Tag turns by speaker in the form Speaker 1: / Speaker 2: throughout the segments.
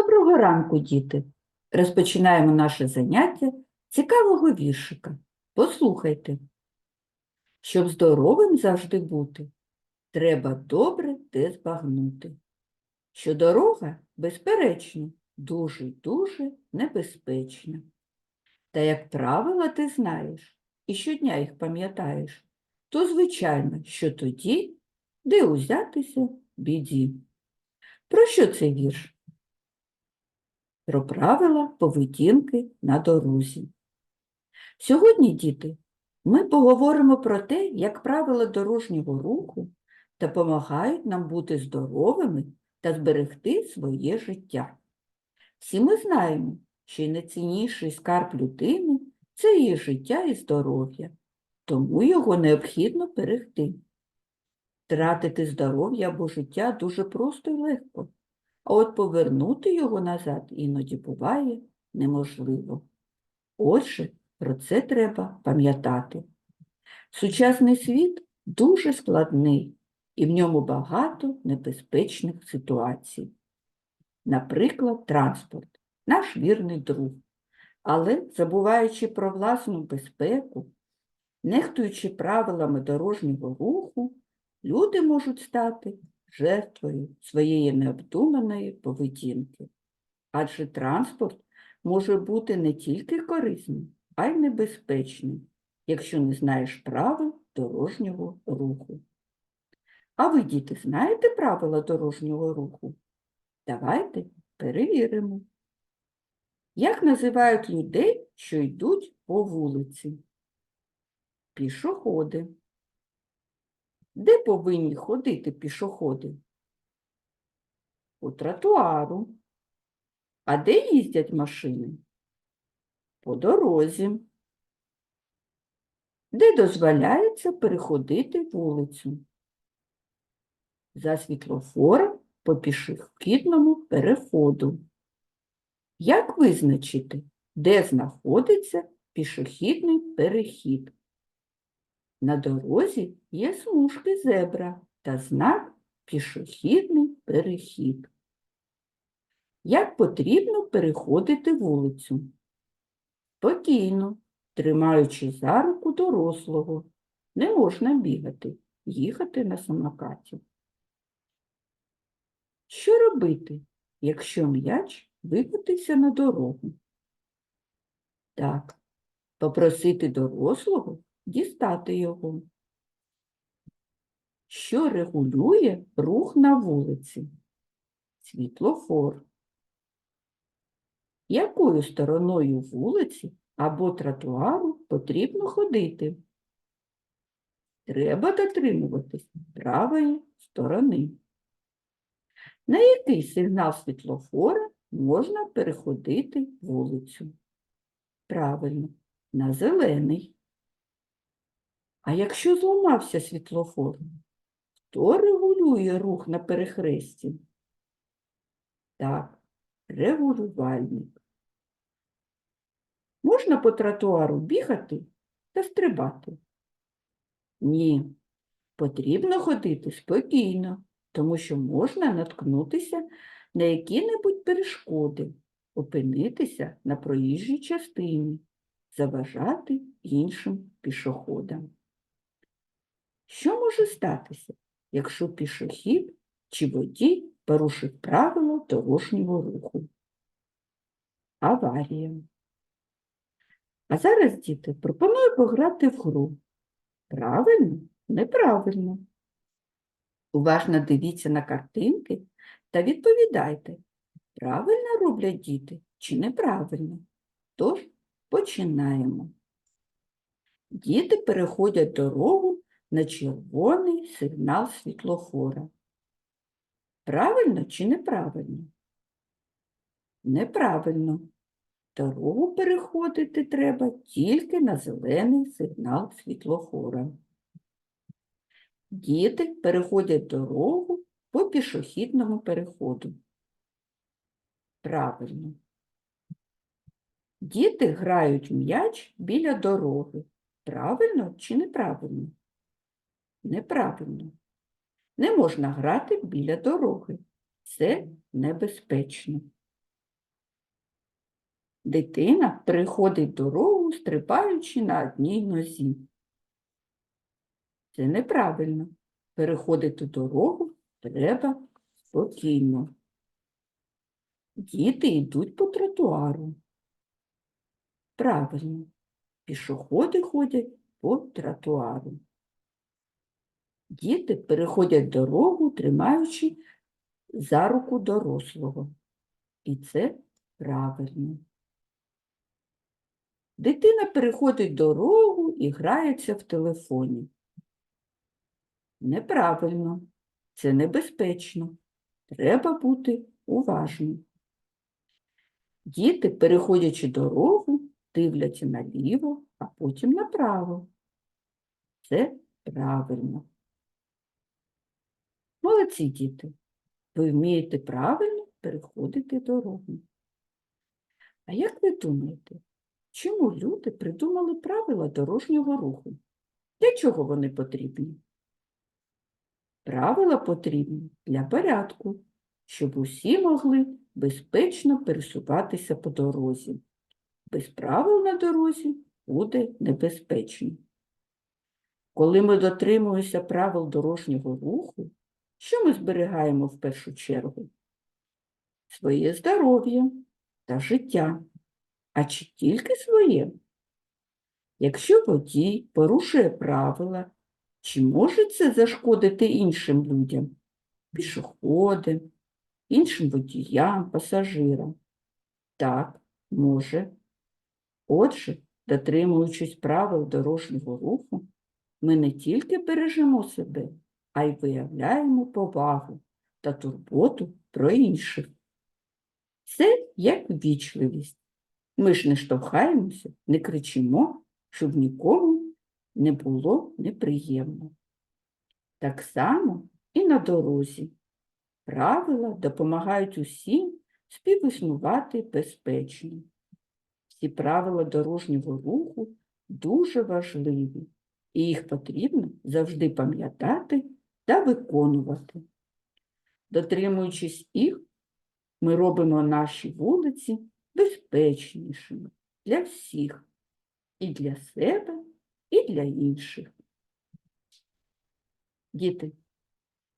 Speaker 1: Доброго ранку, діти! Розпочинаємо наше заняття цікавого віршика. Послухайте. Щоб здоровим завжди бути, треба добре те збагнути. Що дорога, безперечно, дуже-дуже небезпечна. Та як правила ти знаєш і щодня їх пам'ятаєш, то звичайно, що тоді, де узятися біді. Про що цей вірш? Про правила поведінки на дорозі. Сьогодні, діти, ми поговоримо про те, як правила дорожнього руху допомагають нам бути здоровими та зберегти своє життя. Всі ми знаємо, що найцінніший скарб людини це її життя і здоров'я, тому його необхідно берегти. Тратити здоров'я або життя дуже просто і легко а от повернути його назад іноді буває неможливо. Отже, про це треба пам'ятати. Сучасний світ дуже складний, і в ньому багато небезпечних ситуацій. Наприклад, транспорт, наш вірний друг. Але, забуваючи про власну безпеку, нехтуючи правилами дорожнього руху, люди можуть стати жертвою своєї необдуманої поведінки. Адже транспорт може бути не тільки корисним, а й небезпечним, якщо не знаєш правил дорожнього руху. А ви, діти, знаєте правила дорожнього руху? Давайте перевіримо. Як називають людей, що йдуть по вулиці? Пішоходи. Де повинні ходити пішоходи? По тротуару. А де їздять машини? По дорозі. Де дозволяється переходити вулицю? За світлофором по пішохідному переходу. Як визначити, де знаходиться пішохідний перехід? На дорозі є смужки зебра та знак пішохідний перехід. Як потрібно переходити вулицю? Спокійно, тримаючи за руку дорослого. Не можна бігати, їхати на самокаті. Що робити, якщо м'яч викотився на дорогу? Так, попросити дорослого дістати його. Що регулює рух на вулиці? Світлофор. Якою стороною вулиці або тротуару потрібно ходити? Треба дотримуватись правої сторони. На який сигнал світлофора можна переходити вулицю? Правильно, на зелений. А якщо зламався світлофор, хто регулює рух на перехресті? Так, регулювальник. Можна по тротуару бігати та стрибати? Ні, потрібно ходити спокійно, тому що можна наткнутися на які-небудь перешкоди, опинитися на проїжджій частині, заважати іншим пішоходам. Що може статися, якщо пішохід чи водій порушив правила дорожнього руху? Аварія. А зараз, діти, пропоную пограти в гру. Правильно? Неправильно. Уважно дивіться на картинки та відповідайте, правильно роблять діти чи неправильно. Тож починаємо. Діти переходять дорогу на червоний сигнал світлофора. Правильно чи неправильно? Неправильно. Дорогу переходити треба тільки на зелений сигнал світлофора. Діти переходять дорогу по пішохідному переходу. Правильно. Діти грають м'яч біля дороги. Правильно чи неправильно? Неправильно. Не можна грати біля дороги. Це небезпечно. Дитина переходить дорогу, стрибаючи на одній нозі. Це неправильно. Переходити дорогу треба спокійно. Діти йдуть по тротуару. Правильно. Пішоходи ходять по тротуару. Діти переходять дорогу, тримаючи за руку дорослого. І це правильно. Дитина переходить дорогу і грається в телефоні. Неправильно. Це небезпечно. Треба бути уважним. Діти, переходячи дорогу, дивляться наліво, а потім направо. Це правильно. Молодці діти. Ви вмієте правильно переходити дорогу. А як ви думаєте, чому люди придумали правила дорожнього руху? Для чого вони потрібні? Правила потрібні для порядку, щоб усі могли безпечно пересуватися по дорозі. Без правил на дорозі буде небезпечно. Коли ми дотримуємося правил дорожнього руху, що ми зберігаємо в першу чергу? Своє здоров'я та життя. А чи тільки своє? Якщо водій порушує правила, чи може це зашкодити іншим людям, пішоходам, іншим водіям, пасажирам? Так, може. Отже, дотримуючись правил дорожнього руху, ми не тільки бережемо себе, а й виявляємо повагу та турботу про інших. Це як ввічливість. Ми ж не штовхаємося, не кричимо, щоб нікому не було неприємно. Так само і на дорозі. Правила допомагають усім співіснувати безпечно. Ці правила дорожнього руху дуже важливі, і їх потрібно завжди пам'ятати та виконувати. Дотримуючись їх, ми робимо наші вулиці безпечнішими для всіх, і для себе, і для інших. Діти,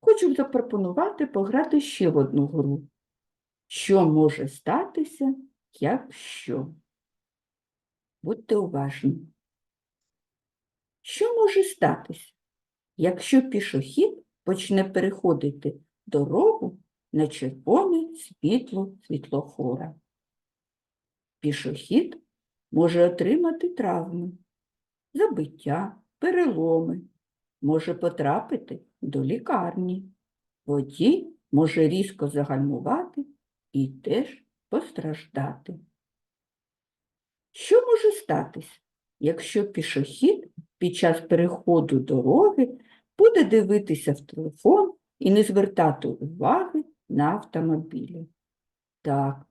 Speaker 1: хочу запропонувати пограти ще в одну гру. Що може статися, якщо? Будьте уважні. Що може статися, якщо пішохід почне переходити дорогу на червоне світло світлофора? Пішохід може отримати травми, забиття, переломи, може потрапити до лікарні. Водій може різко загальмувати і теж постраждати. Що може статися, якщо пішохід під час переходу дороги буде дивитися в телефон і не звертати уваги на автомобілі? Так,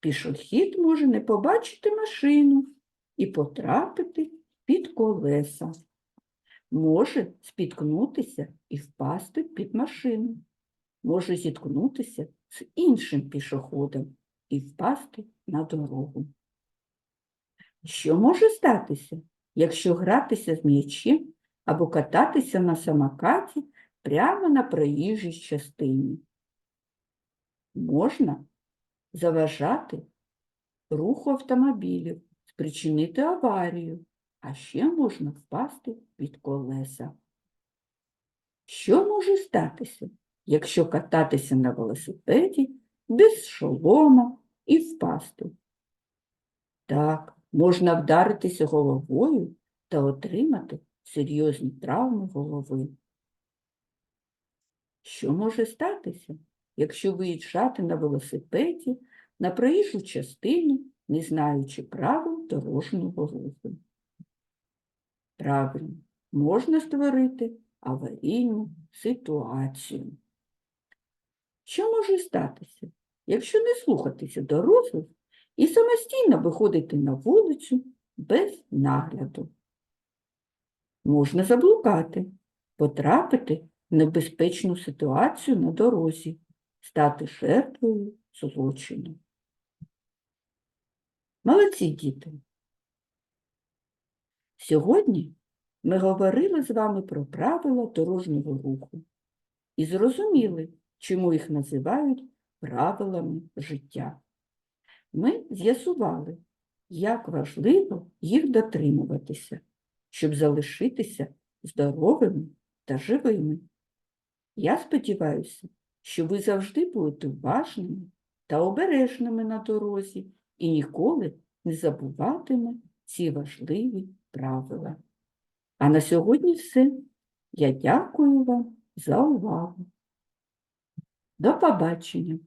Speaker 1: пішохід може не побачити машину і потрапити під колеса. Може спіткнутися і впасти під машину. Може зіткнутися з іншим пішоходом і впасти на дорогу. Що може статися, якщо гратися з м'ячем або кататися на самокаті прямо на проїжджій частині? Можна заважати руху автомобілів, спричинити аварію, а ще можна впасти під колеса. Що може статися, якщо кататися на велосипеді без шолома і впасти? Так, можна вдаритися головою та отримати серйозні травми голови. Що може статися, якщо виїжджати на велосипеді на проїжджу частину, не знаючи правил дорожнього руху? Правильно, можна створити аварійну ситуацію. Що може статися, якщо не слухатися дорослих і самостійно виходити на вулицю без нагляду? Можна заблукати, потрапити в небезпечну ситуацію на дорозі, стати жертвою злочину. Молодці діти! Сьогодні ми говорили з вами про правила дорожнього руху і зрозуміли, чому їх називають правилами життя. Ми з'ясували, як важливо їх дотримуватися, щоб залишитися здоровими та живими. Я сподіваюся, що ви завжди будете уважними та обережними на дорозі і ніколи не забуватиме ці важливі правила. А на сьогодні все. Я дякую вам за увагу. До побачення!